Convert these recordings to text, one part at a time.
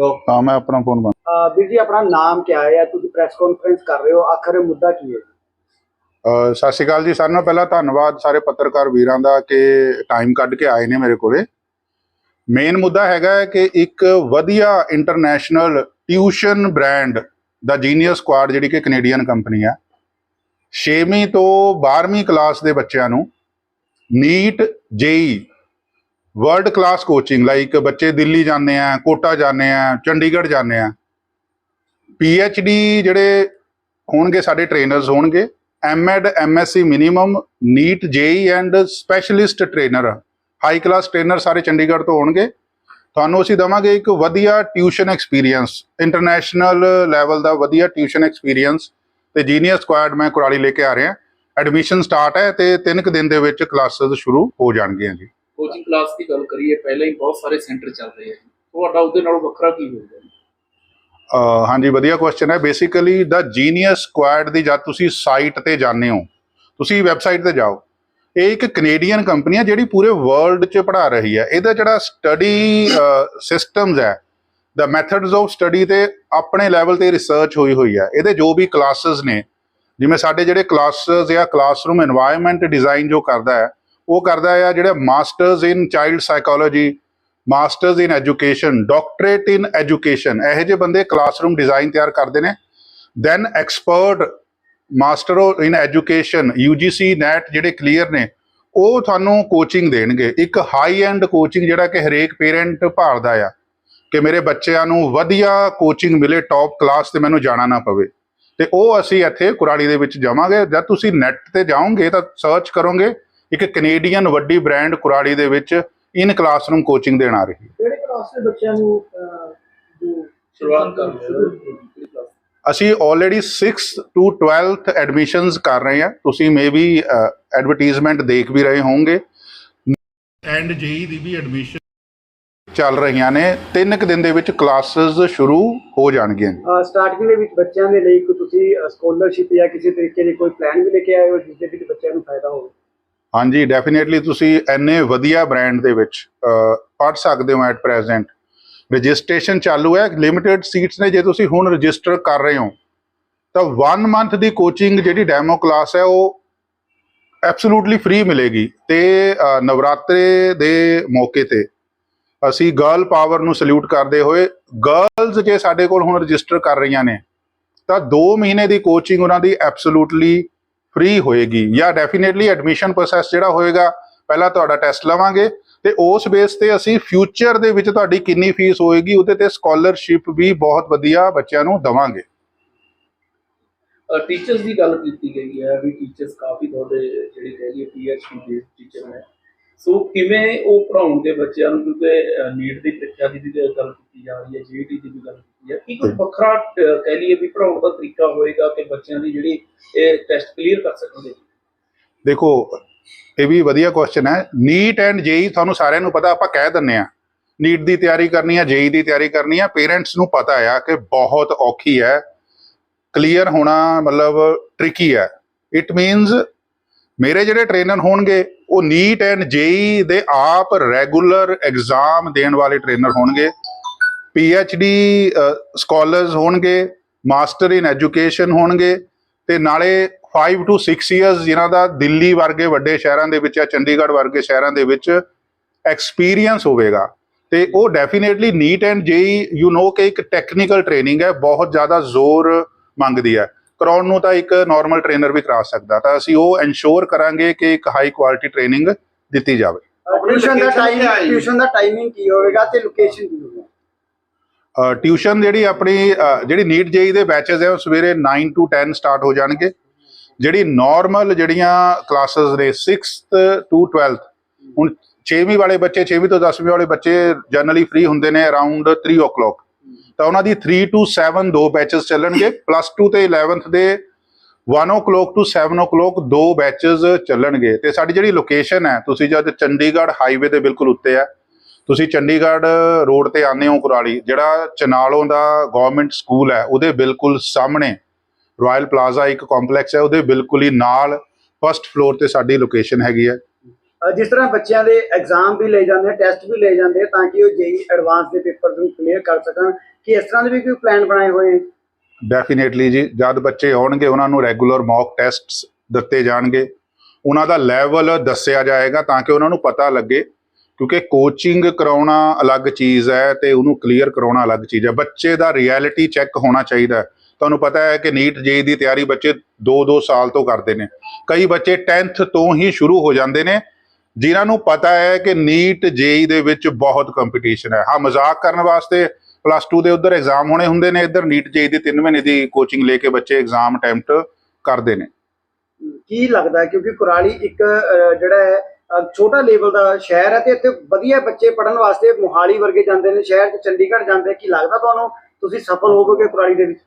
ਹਾਂ ਮੈਂ ਆਪਣਾ ਫੋਨ ਬੰਦ ਅਹ ਵੀਰ ਜੀ ਆਪਣਾ ਨਾਮ ਕੀ ਹੈ? ਤੁਸੀਂ ਪ੍ਰੈਸ ਕਾਨਫਰੰਸ ਕਰ ਰਹੇ ਹੋ। ਆਖਰ ਮੁੱਦਾ ਕੀ ਹੈ ਅਹ ਸਤਿ ਸ਼੍ਰੀ ਅਕਾਲ ਜੀ। ਸਾਰਿਆਂ ਨਾਲੋਂ ਪਹਿਲਾਂ ਧੰਨਵਾਦ ਸਾਰੇ ਪੱਤਰਕਾਰ ਵੀਰਾਂ ਦਾ ਕਿ ਟਾਈਮ ਕੱਢ ਕੇ ਆਏ ਨੇ ਮੇਰੇ ਕੋਲੇ। ਮੇਨ ਮੁੱਦਾ ਹੈਗਾ ਹੈ ਕਿ ਇੱਕ ਵਧੀਆ international tuition brand the Genius Squad ਜਿਹੜੀ ਕਿ ਕੈਨੇਡੀਅਨ ਕੰਪਨੀ ਹੈ 6ਵੀਂ ਤੋਂ 12ਵੀਂ ਕਲਾਸ ਦੇ ਬੱਚਿਆਂ ਨੂੰ NEET JEE world class coaching like ਬੱਚੇ ਦਿੱਲੀ ਜਾਂਦੇ ਆ, ਕੋਟਾ ਜਾਂਦੇ ਆ, ਚੰਡੀਗੜ੍ਹ ਜਾਂਦੇ ਆ। ਡੀ ਜਿਹੜੇ ਹੋਣਗੇ, ਸਾਡੇ ਟ੍ਰੇਨਰਸ ਹੋਣਗੇ। MEd MSc minimum NEET JEE and specialist trainer high class trainer ਸਾਰੇ ਚੰਡੀਗੜ੍ਹ ਤੋਂ ਹੋਣਗੇ। ਤੁਹਾਨੂੰ ਅਸੀਂ ਦਵਾਂਗੇ ਇੱਕ ਵਧੀਆ ਟਿਊਸ਼ਨ ਐਕਸਪੀਰੀਅੰਸ ਇੰਟਰਨੈਸ਼ਨਲ ਲੈਵਲ ਦਾ ਵਧੀਆ ਟਿਊਸ਼ਨ ਐਕਸਪੀਰੀਅੰਸ ਤੇ ਜੀਨੀਅਰ ਸਕੁਆਡ ਮੈਂ ਕੁਰਾਲੀ ਲੈ ਕੇ ਆ ਰਿਹਾ। ਐਡਮਿਸ਼ਨ ਸਟਾਰਟ ਹੈ ਤੇ 3 ਕੁ ਦਿਨ ਦੇ ਵਿੱਚ ਕਲਾਸਿਸ ਸ਼ੁਰੂ ਹੋ ਜਾਣਗੀਆਂ ਜੀ। ਕੋਚਿੰਗ ਕਲਾਸ ਦੀ ਗੱਲ ਕਰੀਏ, ਪਹਿਲਾਂ ਹੀ ਬਹੁਤ ਸਾਰੇ ਸੈਂਟਰ ਚੱਲ ਰਹੇ ਆ। ਤੁਹਾਡਾ ਉਹਦੇ ਨਾਲੋਂ ਵੱਖਰਾ ਕੀ ਹੋਊਗਾ? ਹਾਂਜੀ, ਵਧੀਆ ਕੁਐਸਚਨ ਹੈ। ਬੇਸਿਕਲੀ ਦਾ ਜੀਨੀਅਸ ਸਕੁਐਡ ਦੀ ਜਦ ਤੁਸੀਂ ਸਾਈਟ ਤੇ ਜਾਂਦੇ ਹੋ, ਤੁਸੀਂ ਵੈਬਸਾਈਟ ਤੇ ਜਾਓ, ਇਹ ਇੱਕ ਕੈਨੇਡੀਅਨ ਕੰਪਨੀ ਹੈ ਜਿਹੜੀ ਪੂਰੇ ਵਰਲਡ 'ਚ ਪੜਾ ਰਹੀ ਹੈ। ਇਹਦਾ ਜਿਹੜਾ ਸਟੱਡੀ ਸਿਸਟਮਸ ਹੈ ਦਾ ਮੈਥਡਸ ਆਫ ਸਟੱਡੀ ਤੇ ਆਪਣੇ ਲੈਵਲ ਤੇ ਰਿਸਰਚ ਹੋਈ ਹੋਈ ਹੈ। ਇਹਦੇ ਜੋ ਵੀ ਕਲਾਸਸ ਨੇ, ਜਿਵੇਂ ਸਾਡੇ ਜਿਹੜੇ ਕਲਾਸਸ ਜਾਂ ਕਲਾਸਰੂਮ এনवायरमेंट ਡਿਜ਼ਾਈਨ ਜੋ ਕਰਦਾ ਹੈ ਉਹ ਕਰਦਾ ਆ ਜਿਹੜਾ masters in child psychology, masters in education, doctorate in education, ਇਹੋ ਜਿਹੇ ਬੰਦੇ ਕਲਾਸਰੂਮ ਡਿਜ਼ਾਈਨ ਤਿਆਰ ਕਰਦੇ ਨੇ। Then expert master in education UGC NET ਜਿਹੜੇ ਕਲੀਅਰ ਨੇ, ਉਹ ਤੁਹਾਨੂੰ ਕੋਚਿੰਗ ਦੇਣਗੇ। ਇੱਕ ਹਾਈ ਐਂਡ ਕੋਚਿੰਗ ਜਿਹੜਾ ਕਿ ਹਰੇਕ ਪੇਰੈਂਟ ਭਾਲਦਾ ਆ ਕਿ ਮੇਰੇ ਬੱਚਿਆਂ ਨੂੰ ਵਧੀਆ ਕੋਚਿੰਗ ਮਿਲੇ ਟੌਪ ਕਲਾਸ ਤੇ ਮੈਨੂੰ ਜਾਣਾ ਨਾ ਪਵੇ। ਤੇ ਉਹ ਅਸੀਂ ਇੱਥੇ ਕੁਰਾਲੀ ਦੇ ਵਿੱਚ ਜਾਵਾਂਗੇ। ਜਦ ਤੁਸੀਂ ਨੈਟ ਤੇ ਜਾਓਗੇ ਤਾਂ ਸਰਚ ਕਰੋਗੇ ਇੱਕ ਕੈਨੇਡੀਅਨ ਵੱਡੀ ਬ੍ਰਾਂਡ ਕੁਰਾਲੀ ਦੇ ਵਿੱਚ ਇਨ ਕਲਾਸਰੂਮ ਕੋਚਿੰਗ ਦੇਣ ਆ ਰਹੀ ਹੈ। ਕਿਹੜੇ ਕਲਾਸ ਦੇ ਬੱਚਿਆਂ ਨੂੰ ਜੋ ਸ਼ੁਰੂਆਤ ਕਰ ਰਹੇ ਹੋ? ਅਸੀਂ already 6th to 12th admissions ਕਰ ਰਹੇ ਹਾਂ। ਤੁਸੀਂ ਮੇਬੀ ਐਡਵਰਟਾਈਜ਼ਮੈਂਟ ਦੇਖ ਵੀ ਰਹੇ ਹੋਵੋਗੇ। And JE the we admission ਚੱਲ ਰਹੀਆਂ ਨੇ। ਤਿੰਨ ਕੁ ਦਿਨ ਦੇ ਵਿੱਚ ਕਲਾਸਿਸ ਸ਼ੁਰੂ ਹੋ ਜਾਣਗੀਆਂ। ਸਟਾਰਟਿੰਗ ਦੇ ਵਿੱਚ ਬੱਚਿਆਂ ਦੇ ਲਈ ਕੋਈ ਤੁਸੀਂ ਸਕਾਲਰਸ਼ਿਪ ਜਾਂ ਕਿਸੇ ਤਰੀਕੇ ਦੀ ਕੋਈ ਪਲਾਨ ਵੀ ਲੈ ਕੇ ਆਏ ਹੋ ਜਿਸ ਦੇ ਵਿੱਚ ਬੱਚਿਆਂ ਨੂੰ ਫਾਇਦਾ ਹੋਵੇ? ਹਾਂਜੀ ਡੈਫੀਨੇਟਲੀ ਤੁਸੀਂ ਐਨੇ ਵਧੀਆ ਬ੍ਰਾਂਡ ਦੇ ਵਿੱਚ ਪੜ ਸਕਦੇ ਹੋ ਐਟ ਪ੍ਰੈਜ਼ੈਂਟ ਰਜਿਸਟ੍ਰੇਸ਼ਨ ਚਾਲੂ ਹੈ ਲਿਮਿਟਿਡ ਸੀਟਸ ਨੇ, ਜੇ ਤੁਸੀਂ ਹੁਣ ਰਜਿਸਟਰ ਕਰ ਰਹੇ ਹੋ, ਤਾਂ 1 ਮੰਥ ਦੀ ਕੋਚਿੰਗ ਜਿਹੜੀ ਡੈਮੋ ਕਲਾਸ ਹੈ, ਉਹ ਐਬਸੋਲੂਟਲੀ ਫ੍ਰੀ ਮਿਲੇਗੀ। ਤੇ ਨਵਰਾਤਰੇ ਦੇ ਮੌਕੇ ਤੇ ਅਸੀਂ ਗਰਲ ਪਾਵਰ ਨੂੰ ਸਲੂਟ ਕਰਦੇ ਹੋਏ ਗਰਲਸ ਜੇ ਸਾਡੇ ਕੋਲ ਹੁਣ ਰਜਿਸਟਰ ਕਰ ਰਹੀਆਂ ਨੇ, ਤਾਂ 2 ਮਹੀਨੇ ਦੀ ਕੋਚਿੰਗ ਉਹਨਾਂ ਦੀ ਐਬਸੋਲੂਟਲੀ ਫ੍ਰੀ ਹੋਏਗੀ ਜਾਂ ਡੈਫੀਨਿਟਲੀ ਐਡਮਿਸ਼ਨ ਪ੍ਰੋਸੈਸ ਜਿਹੜਾ ਹੋਏਗਾ, ਪਹਿਲਾਂ ਤੁਹਾਡਾ ਟੈਸਟ ਲਵਾਂਗੇ ਤੇ ਉਸ ਬੇਸ ਤੇ ਅਸੀਂ ਫਿਊਚਰ ਦੇ ਵਿੱਚ ਤੁਹਾਡੀ ਕਿੰਨੀ ਫੀਸ ਹੋਏਗੀ ਉਹਦੇ ਤੇ ਸਕਾਲਰਸ਼ਿਪ ਵੀ ਬਹੁਤ ਵਧੀਆ ਬੱਚਿਆਂ ਨੂੰ ਦਵਾਂਗੇ। ਟੀਚਰਸ ਦੀ ਗੱਲ ਕੀਤੀ ਗਈ ਹੈ ਵੀ ਟੀਚਰਸ ਕਾਫੀ ਤੁਹਾਡੇ ਜਿਹੜੇ ਕਹਿ ਲਈਏ ਪੀਐਚਡੀ ਬੇਸਡ ਟੀਚਰ ਨੇ ਸੋ ਕਿਵੇਂ ਉਹ ਪੜਾਉਣਗੇ ਬੱਚਿਆਂ ਨੂੰ ਕਿਉਂਕਿ ਨੀਟ ਦੀ ਪ੍ਰੀਖਿਆ ਦੀ ਵੀ ਗੱਲ ਕੀਤੀ ਜਾ ਰਹੀ ਹੈ ਜੀਟੀ ਦੀ ਵੀ ਗੱਲ ਕੀਤੀ ਹੈ ਕੀ ਕੋਈ ਵੱਖਰਾ ਕਹਿ ਲਈਏ ਵੀ ਪੜਾਉਣ ਦਾ ਤਰੀਕਾ ਹੋਏਗਾ ਕਿ ਬੱਚਿਆਂ ਦੀ ਜਿਹੜੀ ਇਹ ਟੈਸਟ ਕਲੀਅਰ ਕਰ ਸਕਣਗੇ ਦੇਖੋ ਇਹ ਵੀ ਵਧੀਆ ਕੁਐਸਚਨ ਹੈ। ਨੀਟ ਐਂਡ ਜੇਈ ਤੁਹਾਨੂੰ ਸਾਰਿਆਂ ਨੂੰ ਪਤਾ ਆਪਾਂ ਕਹਿ ਦਿੰਨੇ ਆ ਨੀਟ ਦੀ ਤਿਆਰੀ ਕਰਨੀ ਹੈ ਜੇਈ ਦੀ ਤਿਆਰੀ ਕਰਨੀ ਹੈ। ਪੇਰੈਂਟਸ ਨੂੰ ਪਤਾ ਆ ਕਿ ਬਹੁਤ ਔਖੀ ਹੈ। ਕਲੀਅਰ ਹੋਣਾ ਮਤਲਬ ਟ੍ਰਿਕੀ ਹੈ। ਇਟ ਮੀਨਸ ਮੇਰੇ ਜਿਹੜੇ ਟ੍ਰੇਨਰ ਹੋਣਗੇ, ਉਹ ਨੀਟ ਐਂਡ ਜੇਈ ਦੇ ਆਪ ਰੈਗੂਲਰ ਐਗਜ਼ਾਮ ਦੇਣ ਵਾਲੇ ਟ੍ਰੇਨਰ ਹੋਣਗੇ। ਡੀ ਸਕਾਲਰਸ ਹੋਣਗੇ ਮਾਸਟਰ ਇਨ ਐਜੂਕੇਸ਼ਨ ਹੋਣਗੇ ਤੇ ਨਾਲੇ 5 ਟੂ 6 ਇਅਰਸ ਜਿਨ੍ਹਾਂ ਦਾ ਦਿੱਲੀ ਵਰਗੇ ਵੱਡੇ ਸ਼ਹਿਰਾਂ ਦੇ ਵਿੱਚ ਜਾਂ ਚੰਡੀਗੜ੍ਹ ਵਰਗੇ ਸ਼ਹਿਰਾਂ ਦੇ ਵਿੱਚ ਐਕਸਪੀਰੀਅੰਸ ਹੋਵੇਗਾ। ਤੇ ਉਹ definitely NEET and JEE you know ਕਿ ਇੱਕ ਟੈਕਨੀਕਲ ਟ੍ਰੇਨਿੰਗ ਹੈ, ਬਹੁਤ ਜ਼ਿਆਦਾ ਜ਼ੋਰ ਮੰਗਦੀ ਹੈ। ਕਰਾਉਣ ਨੂੰ ਤਾਂ ਇੱਕ ਨਾਰਮਲ ਟ੍ਰੇਨਰ ਵੀ ਕਰਾ ਸਕਦਾ। ਤਾਂ ਅਸੀਂ ਉਹ ਐਨਸ਼ੋਰ ਕਰਾਂਗੇ ਕਿ ਇੱਕ ਹਾਈ ਕੁਆਲਿਟੀ ਟ੍ਰੇਨਿੰਗ ਦਿੱਤੀ ਜਾਵੇ। ਟਿਊਸ਼ਨ ਦਾ ਟਾਈਮ? ਟਿਊਸ਼ਨ ਦਾ ਟਾਈਮਿੰਗ ਕੀ ਹੋਵੇਗਾ ਤੇ ਲੋਕੇਸ਼ਨ ਕੀ ਹੋਵੇਗਾ? ਟਿਊਸ਼ਨ ਜਿਹੜੀ ਆਪਣੀ ਜਿਹੜੀ ਨੀਟ ਜੇਈ ਦੇ ਬੈਚਸ ਹੈ ਉਹ ਸਵੇਰੇ 9 ਟੂ 10 ਸਟਾਰਟ ਹੋ ਜਾਣਗੇ। ਜਿਹੜੀ ਨਾਰਮਲ ਜਿਹੜੀਆਂ ਕਲਾਸਸ ਨੇ 6th ਟੂ 12th ਹੁਣ 6ਵੀਂ ਵਾਲੇ ਬੱਚੇ 6ਵੀਂ ਤੋਂ 10ਵੀਂ ਵਾਲੇ ਬੱਚੇ ਜਨਰਲੀ ਫ੍ਰੀ ਹੁੰਦੇ ਨੇ ਅਰਾਊਂਡ 3 o'clock ਤਾਂ ਉਹਨਾਂ ਦੀ 3 ਟੂ 7 ਦੋ ਬੈਚਸ ਚੱਲਣਗੇ ਪਲੱਸ 2 ਤੇ 11th ਦੇ 1 o'clock ਟੂ 7 o'clock ਦੋ ਬੈਚਸ ਚੱਲਣਗੇ। ਤੇ ਸਾਡੀ ਜਿਹੜੀ ਲੋਕੇਸ਼ਨ ਹੈ, ਤੁਸੀਂ ਜਦ ਚੰਡੀਗੜ੍ਹ ਹਾਈਵੇ ਦੇ ਬਿਲਕੁਲ ਉੱਤੇ ਹੈ, ਤੁਸੀਂ ਚੰਡੀਗੜ੍ਹ ਰੋਡ ਤੇ ਆਨੇ ਹੋ ਕੁਰਾਲੀ, ਜਿਹੜਾ ਚਨਾਲੋਂ ਦਾ ਗਵਰਨਮੈਂਟ ਸਕੂਲ ਹੈ, ਉਹਦੇ ਬਿਲਕੁਲ ਸਾਹਮਣੇ ਰਾਇਲ ਪਲਾਜ਼ਾ ਇੱਕ ਕੰਪਲੈਕਸ ਹੈ, ਉਹਦੇ ਬਿਲਕੁਲ ਹੀ ਨਾਲ ਫਰਸਟ ਫਲੋਰ ਤੇ ਸਾਡੀ ਲੋਕੇਸ਼ਨ ਹੈਗੀ ਹੈ। ਜਿਸ ਤਰ੍ਹਾਂ ਬੱਚਿਆਂ ਦੇ ਐਗਜ਼ਾਮ ਵੀ ਲਏ ਜਾਂਦੇ ਟੈਸਟ ਵੀ ਲਏ ਜਾਂਦੇ ਆ, ਤਾਂ ਕਿ ਉਹ ਜੇਈ ਐਡਵਾਂਸ ਦੇ ਪੇਪਰ ਨੂੰ ਕਲੀਅਰ ਕਰ ਸਕਣ, ਕਿ ਇਸ ਤਰ੍ਹਾਂ ਦੇ ਵੀ ਕੋਈ ਪਲਾਨ ਬਣਾਏ ਹੋਏ ਡੈਫੀਨੇਟਲੀ ਜੀ, ਜਦ ਬੱਚੇ ਆਉਣਗੇ, ਉਹਨਾਂ ਨੂੰ ਰੈਗੂਲਰ ਮੌਕ ਟੈਸਟਸ ਦਿੱਤੇ ਜਾਣਗੇ। ਉਹਨਾਂ ਦਾ ਲੈਵਲ ਦੱਸਿਆ ਜਾਏਗਾ ਤਾਂ ਕਿ ਉਹਨਾਂ ਨੂੰ ਪਤਾ ਲੱਗੇ, ਕਿਉਂਕਿ ਕੋਚਿੰਗ ਕਰਾਉਣਾ ਅਲੱਗ ਚੀਜ਼ ਹੈ ਤੇ ਉਹਨੂੰ ਕਲੀਅਰ ਕਰਾਉਣਾ ਅਲੱਗ ਚੀਜ਼ ਹੈ। ਬੱਚੇ ਦਾ ਰਿਐਲਿਟੀ ਚੈੱਕ ਹੋਣਾ ਚਾਹੀਦਾ ਤੁਹਾਨੂੰ ਪਤਾ ਹੈ ਕਿ ਨੀਟ ਜੇ ਦੀ ਤਿਆਰੀ ਬੱਚੇ 2-2 ਸਾਲ ਤੋਂ ਕਰਦੇ ਨੇ। ਕਈ ਬੱਚੇ 10th ਤੋਂ ਹੀ ਸ਼ੁਰੂ ਹੋ ਜਾਂਦੇ ਨੇ ਜਿਨ੍ਹਾਂ ਨੂੰ ਪਤਾ ਹੈ ਕਿ ਨੀਟ ਜੇਈ ਦੇ ਵਿੱਚ ਬਹੁਤ ਕੰਪੀਟੀਸ਼ਨ ਹੈ। ਹਾਂ ਮਜ਼ਾਕ ਕਰਨ ਵਾਸਤੇ ਪਲੱਸ 2 ਦੇ ਉੱਧਰ ਐਗਜ਼ਾਮ ਹੋਣੇ ਹੁੰਦੇ ਨੇ। ਇੱਧਰ ਨੀਟ ਜੇਈ ਦੀ 3 ਮਹੀਨੇ ਦੀ ਕੋਚਿੰਗ ਲੈ ਕੇ ਬੱਚੇ ਐਗਜ਼ਾਮ ਅਟੈਂਪਟ ਕਰਦੇ ਨੇ। ਕੀ ਲੱਗਦਾ? ਕਿਉਂਕਿ ਕੁਰਾਲੀ ਇੱਕ ਜਿਹੜਾ ਹੈ ਛੋਟਾ ਲੈਵਲ ਦਾ ਸ਼ਹਿਰ ਹੈ ਤੇ ਇੱਥੇ ਵਧੀਆ ਬੱਚੇ ਪੜਨ ਵਾਸਤੇ ਮੋਹਾਲੀ ਵਰਗੇ ਜਾਂਦੇ ਨੇ ਸ਼ਹਿਰ 'ਚ ਚੰਡੀਗੜ੍ਹ ਜਾਂਦੇ। ਕੀ ਲੱਗਦਾ ਤੁਹਾਨੂੰ? ਤੁਸੀਂ ਸਫਲ ਹੋਵੋਗੇ ਕੁਰਾਲੀ ਦੇ ਵਿੱਚ?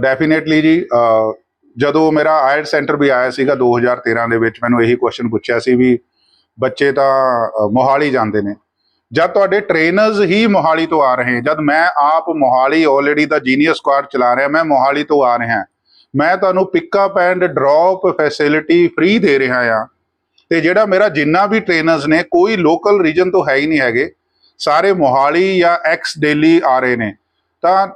ਡੈਫੀਨੇਟਲੀ ਜੀ ਜਦੋਂ ਮੇਰਾ ਆਇਲ ਸੈਂਟਰ ਵੀ ਆਇਆ ਸੀਗਾ 2013 ਦੇ ਵਿੱਚ, ਮੈਨੂੰ ਇਹੀ ਕੁਐਸਚਨ ਪੁੱਛਿਆ ਸੀ ਵੀ ਬੱਚੇ ਤਾਂ ਮੋਹਾਲੀ ਜਾਂਦੇ ਨੇ। ਜਦ ਤੁਹਾਡੇ ਟ੍ਰੇਨਰਸ ਹੀ ਮੋਹਾਲੀ ਤੋਂ ਆ ਰਹੇ, ਜਦ ਮੈਂ ਆਪ ਮੋਹਾਲੀ ਆਲਰੇਡੀ ਦਾ ਜੀਨੀਅਸ ਸਕੁਆਡ ਚਲਾ ਰਿਹਾ, ਮੈਂ ਮੋਹਾਲੀ ਤੋਂ ਆ ਰਿਹਾ। ਮੈਂ ਤੁਹਾਨੂੰ pickup and drop facility free ਦੇ ਰਿਹਾ ਆ ਤੇ ਜਿਹੜਾ ਮੇਰਾ ਜਿੰਨਾ ਵੀ ਟ੍ਰੇਨਰਸ ਨੇ, ਕੋਈ ਲੋਕਲ ਰੀਜਨ ਤੋਂ ਹੈ ਹੀ ਨਹੀਂ ਹੈਗੇ। ਸਾਰੇ ਮੋਹਾਲੀ ਜਾਂ ਐਕਸ ਦਿੱਲੀ ਆ ਰਹੇ ਨੇ। ਤਾਂ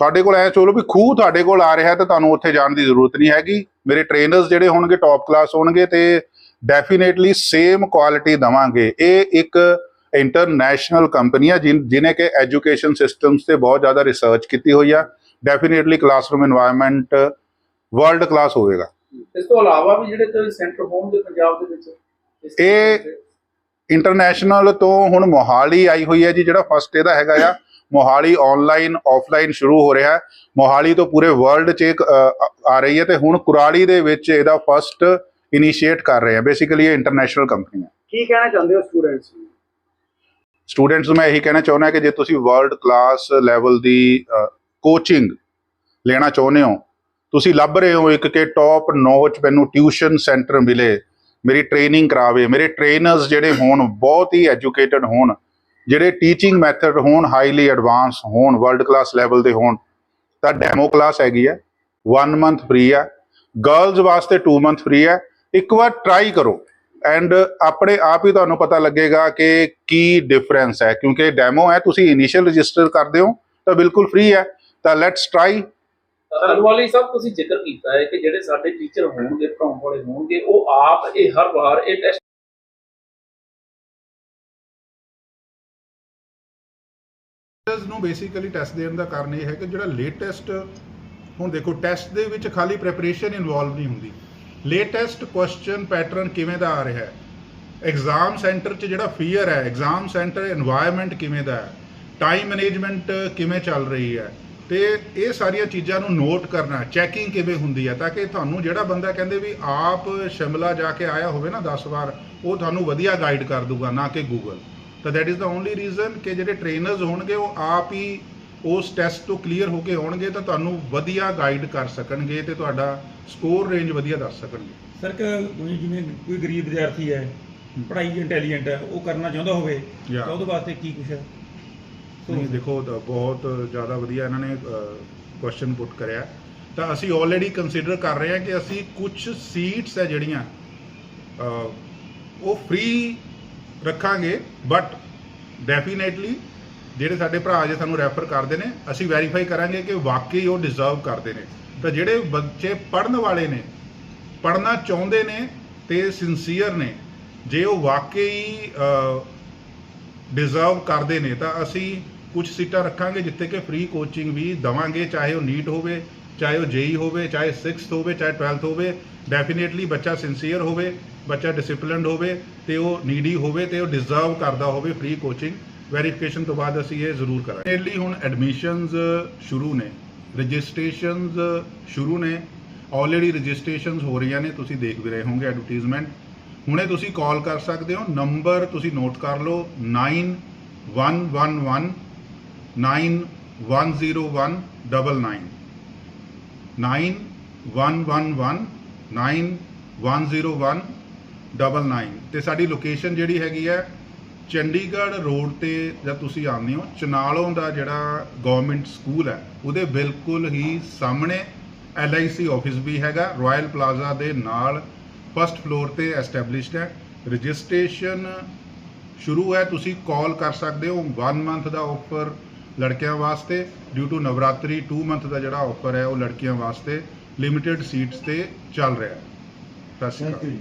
ਤੁਹਾਡੇ ਕੋਲ ਐ ਚੋਲੋ ਵੀ ਖੂਹ ਤੁਹਾਡੇ ਕੋਲ ਆ ਰਿਹਾ ਤਾਂ ਤੁਹਾਨੂੰ ਉੱਥੇ ਜਾਣ ਦੀ ਜ਼ਰੂਰਤ ਨਹੀਂ ਹੈਗੀ। ਮੇਰੇ ਟ੍ਰੇਨਰਸ ਜਿਹੜੇ ਹੋਣਗੇ ਟੌਪ ਕਲਾਸ ਹੋਣਗੇ ਤੇ ਡੈਫੀਨੇਟਲੀ ਸੇਮ ਕੁਆਲਿਟੀ ਦਵਾਂਗੇ। ਇਹ ਇੱਕ ਇੰਟਰਨੈਸ਼ਨਲ ਕੰਪਨੀ ਆ ਜਿਹਨੇ ਕਿ ਐਜੂਕੇਸ਼ਨ ਸਿਸਟਮਸ ਤੇ ਬਹੁਤ ਜ਼ਿਆਦਾ ਰਿਸਰਚ ਕੀਤੀ ਹੋਈ ਆ। Definitely classroom environment world class ਹੋਵੇਗਾ। ਇਸ ਤੋਂ ਇਲਾਵਾ ਵੀ ਜਿਹੜੇ ਤੇ ਸੈਂਟਰ ਹੋਮ ਦੇ ਪੰਜਾਬ ਦੇ ਵਿੱਚ ਇਹ ਇੰਟਰਨੈਸ਼ਨਲ ਤੋਂ ਹੁਣ ਮੋਹਾਲੀ ਆਈ ਹੋਈ ਹੈ ਜੀ ਜਿਹੜਾ ਫਸਟ ਇਹਦਾ ਹੈਗਾ ਆ। ਮੋਹਾਲੀ ਆਨਲਾਈਨ ਆਫਲਾਈਨ ਸ਼ੁਰੂ ਹੋ ਰਿਹਾ ਹੈ। ਮੋਹਾਲੀ ਤੋਂ ਪੂਰੇ ਵਰਲਡ 'ਚ ਇੱਕ ਆ ਰਹੀ ਹੈ ਤੇ ਹੁਣ ਕੁਰਾਲੀ ਦੇ ਵਿੱਚ ਇਹਦਾ ਫਸਟ ਇਨੀਸ਼ੀਏਟ ਕਰ ਰਹੇ ਆ ਬੇਸਿਕਲੀ ਇਹ ਇੰਟਰਨੈਸ਼ਨਲ ਕੰਪਨੀ ਹੈ। ਕੀ ਕਹਿਣਾ ਚਾਹੁੰਦੇ ਹੋ ਸਟੂਡੈਂਟਸ ਨੂੰ? ਸਟੂਡੈਂਟਸ ਨੂੰ ਮੈਂ ਇਹੀ ਕਹਿਣਾ ਚਾਹੁੰਦਾ ਕਿ ਜੇ ਤੁਸੀਂ ਵਰਲਡ ਕਲਾਸ ਲੈਵਲ ਦੀ ਕੋਚਿੰਗ ਲੈਣਾ ਚਾਹੁੰਦੇ ਹੋ ਤੁਸੀਂ ਲੱਭ ਰਹੇ ਹੋ ਇੱਕ ਕਿ ਟੌਪ ਨੌਚ ਮੈਨੂੰ ਟਿਊਸ਼ਨ ਸੈਂਟਰ ਮਿਲੇ ਮੇਰੀ ਟ੍ਰੇਨਿੰਗ ਕਰਾਵੇ ਮੇਰੇ ਟ੍ਰੇਨਰਸ ਜਿਹੜੇ ਹੋਣ ਬਹੁਤ ਹੀ ਐਜੂਕੇਟਡ ਹੋਣ ਜਿਹੜੇ ਟੀਚਿੰਗ ਮੈਥਡ ਹੋਣ ਹਾਈਲੀ ਐਡਵਾਂਸ ਹੋਣ ਵਰਲਡ ਕਲਾਸ ਲੈਵਲ ਦੇ ਹੋਣ, ਤਾਂ ਡੈਮੋ ਕਲਾਸ ਹੈਗੀ ਹੈ 1 ਮੰਥ ਫ੍ਰੀ ਹੈ ਗਰਲਜ਼ ਵਾਸਤੇ 2 ਮੰਥ ਫ੍ਰੀ ਹੈ ਇੱਕ ਵਾਰ ਟਰਾਈ ਕਰੋ। ਐਂਡ ਆਪਣੇ ਆਪ ਹੀ ਤੁਹਾਨੂੰ ਪਤਾ ਲੱਗੇਗਾ ਕਿ ਕੀ ਡਿਫਰੈਂਸ ਹੈ। ਕਿਉਂਕਿ ਡੈਮੋ ਹੈ, ਤੁਸੀਂ ਇਨੀਸ਼ੀਅਲ ਰਜਿਸਟਰ ਕਰਦੇ ਹੋ, ਤਾਂ ਬਿਲਕੁਲ ਫ੍ਰੀ ਹੈ। ਤਾਂ ਲੈਟਸ ਟਰਾਈ ਅਨਵਾਲੀ ਸਾਹਿਬ, ਤੁਸੀਂ ਜ਼ਿਕਰ ਕੀਤਾ ਹੈ ਕਿ ਜਿਹੜੇ ਸਾਡੇ ਟੀਚਰ ਹੋਣਗੇ ਪੜਾਉਣ ਵਾਲੇ ਹੋਣਗੇ, ਉਹ ਆਪ ਇਹ ਹਰ ਵਾਰ ਇਹ ਬੇਸਿਕਲੀ ਟੈਸਟ ਦੇਣ ਦਾ ਕਾਰਨ ਇਹ ਹੈ ਕਿ ਜਿਹੜਾ ਲੇਟੈਸਟ ਹੁਣ ਦੇਖੋ ਟੈਸਟ ਦੇ ਵਿੱਚ ਖਾਲੀ ਪ੍ਰੈਪਰੇਸ਼ਨ ਇਨਵੋਲਵ ਨਹੀਂ ਹੁੰਦੀ। ਲੇਟੈਸਟ ਕੁਐਸਚਨ ਪੈਟਰਨ ਕਿਵੇਂ ਦਾ ਆ ਰਿਹਾ ਹੈ? ਐਗਜ਼ਾਮ ਸੈਂਟਰ 'ਚ ਜਿਹੜਾ ਫੀਅਰ ਹੈ ਐਗਜ਼ਾਮ ਸੈਂਟਰ এনवायरमेंट ਕਿਵੇਂ ਦਾ ਹੈ? ਟਾਈਮ ਮੈਨੇਜਮੈਂਟ ਕਿਵੇਂ ਚੱਲ ਰਹੀ ਹੈ? ਤੇ ਇਹ ਸਾਰੀਆਂ ਚੀਜ਼ਾਂ ਨੂੰ ਨੋਟ ਕਰਨਾ ਚੈਕਿੰਗ ਕਿਵੇਂ ਹੁੰਦੀ ਹੈ, ਤਾਂ ਕਿ ਤੁਹਾਨੂੰ ਜਿਹੜਾ ਬੰਦਾ ਕਹਿੰਦੇ ਵੀ ਆਪ ਸ਼ਿਮਲਾ ਜਾ ਕੇ ਆਇਆ ਹੋਵੇ ਨਾ 10 ਵਾਰ, ਉਹ ਤੁਹਾਨੂੰ ਵਧੀਆ ਗਾਈਡ ਕਰ ਦੂਗਾ ਨਾ ਕਿ ਗੂਗਲ ਤਾਂ that is the only reason ਕਿ ਜਿਹੜੇ ਟ੍ਰੇਨਰਸ ਹੋਣਗੇ ਉਹ ਆਪ ਹੀ ਉਸ ਟੈਸਟ ਤੋਂ ਕਲੀਅਰ ਹੋ ਕੇ ਆਉਣਗੇ ਤਾਂ ਤੁਹਾਨੂੰ ਵਧੀਆ ਗਾਈਡ ਕਰ ਸਕਣਗੇ ਤੇ ਤੁਹਾਡਾ ਸਕੋਰ ਰੇਂਜ ਵਧੀਆ ਦੱਸ ਸਕਣਗੇ। ਸਰ ਕਿ ਜਿਵੇਂ ਕੋਈ ਗਰੀਬ ਵਿਦਿਆਰਥੀ ਹੈ ਪੜ੍ਹਾਈ ਇੰਟੈਲੀਜੈਂਟ ਹੈ ਉਹ ਕਰਨਾ ਚਾਹੁੰਦਾ ਹੋਵੇ. ਤਾਂ ਉਹਦੇ ਵਾਸਤੇ ਕੀ ਕੁਛ ਹੈ? ਨਹੀਂ ਦੇਖੋ ਬਹੁਤ ਜ਼ਿਆਦਾ ਵਧੀਆ ਇਹਨਾਂ ਨੇ ਕੁਐਸਚਨ ਪੁੱਟ ਕਰਿਆ। ਤਾਂ ਅਸੀਂ ਆਲਰੇਡੀ ਕੰਸੀਡਰ ਕਰ ਰਹੇ ਹਾਂ ਕਿ ਅਸੀਂ ਕੁਝ ਸੀਟਸ ਹੈ ਜਿਹੜੀਆਂ ਉਹ ਫ੍ਰੀ ਰੱਖਾਂਗੇ ਬਟ ਡੈਫੀਨੇਟਲੀ ਜਿਹੜੇ ਸਾਡੇ ਭਰਾ ਜੇ ਸਾਨੂੰ ਰੈਫਰ ਕਰਦੇ ਨੇ, ਅਸੀਂ ਵੈਰੀਫਾਈ ਕਰਾਂਗੇ ਕਿ ਵਾਕਈ ਉਹ ਡਿਜ਼ਰਵ ਕਰਦੇ ਨੇ। ਤਾਂ ਜਿਹੜੇ ਬੱਚੇ ਪੜਨ ਵਾਲੇ ਨੇ ਪੜਨਾ ਚਾਹੁੰਦੇ ਨੇ ਤੇ ਸਿੰਸੀਅਰ ਨੇ, ਜੇ ਉਹ ਵਾਕਈ ਡਿਜ਼ਰਵ ਕਰਦੇ ਨੇ, ਤਾਂ ਅਸੀਂ ਕੁਝ ਸੀਟਾਂ ਰੱਖਾਂਗੇ ਜਿੱਥੇ ਕਿ ਫ੍ਰੀ ਕੋਚਿੰਗ ਵੀ ਦਵਾਂਗੇ, ਚਾਹੇ ਉਹ ਨੀਟ ਹੋਵੇ, ਚਾਹੇ ਉਹ ਜੇਈ ਹੋਵੇ, ਚਾਹੇ 6th ਹੋਵੇ, ਚਾਹੇ 12th ਹੋਵੇ। ਡੈਫੀਨੇਟਲੀ ਬੱਚਾ ਸਿੰਸੀਅਰ ਹੋਵੇ ਬੱਚਾ ਡਿਸਪਲਿਨਡ ਹੋਵੇ ਤੇ ਉਹ ਨੀਡੀ ਹੋਵੇ ਤੇ ਉਹ ਡਿਜ਼ਰਵ ਕਰਦਾ ਹੋਵੇ ਫ੍ਰੀ ਕੋਚਿੰਗ ਵੈਰੀਫਿਕੇਸ਼ਨ ਤੋਂ ਬਾਅਦ ਅਸੀਂ ਇਹ ਜ਼ਰੂਰ ਕਰਾਂਗੇ। ਮੇਨਲੀ ਹੁਣ ਐਡਮਿਸ਼ਨਸ ਸ਼ੁਰੂ ਨੇ ਰਜਿਸਟ੍ਰੇਸ਼ਨਸ ਸ਼ੁਰੂ ਨੇ ਆਲਰੇਡੀ ਰਜਿਸਟ੍ਰੇਸ਼ਨਸ ਹੋ ਰਹੀਆਂ ਨੇ, ਤੁਸੀਂ ਦੇਖ ਵੀ ਰਹੇ ਹੋਵੋਗੇ ਐਡਵਰਟਾਈਜ਼ਮੈਂਟ ਹੁਣੇ ਤੁਸੀਂ ਕਾਲ ਕਰ ਸਕਦੇ ਹੋ ਨੰਬਰ ਤੁਸੀਂ ਨੋਟ ਕਰ ਲਓ 9111 9101 99 9111 9101 99 ਤੇ ਸਾਡੀ ਲੋਕੇਸ਼ਨ ਜਿਹੜੀ ਹੈਗੀ ਹੈ ਚੰਡੀਗੜ੍ਹ ਰੋਡ ਤੇ ਜਦ ਤੁਸੀਂ ਆਉਂਦੇ ਹੋ, ਚਨਾਲੋਂ ਦਾ ਜਿਹੜਾ ਗਵਰਨਮੈਂਟ ਸਕੂਲ ਹੈ, ਉਹਦੇ ਬਿਲਕੁਲ ਹੀ ਸਾਹਮਣੇ LIC ਆਫਿਸ ਵੀ ਹੈਗਾ ਰਾਇਲ ਪਲਾਜ਼ਾ ਦੇ ਨਾਲ ਫਸਟ ਫਲੋਰ ਤੇ ਐਸਟੈਬਲਿਸ਼ਡ ਹੈ। ਰਜਿਸਟ੍ਰੇਸ਼ਨ ਸ਼ੁਰੂ ਹੈ, ਤੁਸੀਂ ਕਾਲ ਕਰ ਸਕਦੇ ਹੋ 1 ਮੰਥ ਦਾ ਆਫਰ ਲੜਕਿਆਂ ਵਾਸਤੇ ਡਿਊ ਟੂ ਨਵਰਾਤਰੀ 2 ਮੰਥ ਦਾ ਜਿਹੜਾ ਆਫਰ ਹੈ, ਉਹ ਲੜਕੀਆਂ ਵਾਸਤੇ ਲਿਮਿਟਿਡ ਸੀਟਸ ਤੇ ਚੱਲ ਰਿਹਾ ਹੈ। ਸਤਿ ਸ਼੍ਰੀ ਅਕਾਲ। ਜੀ।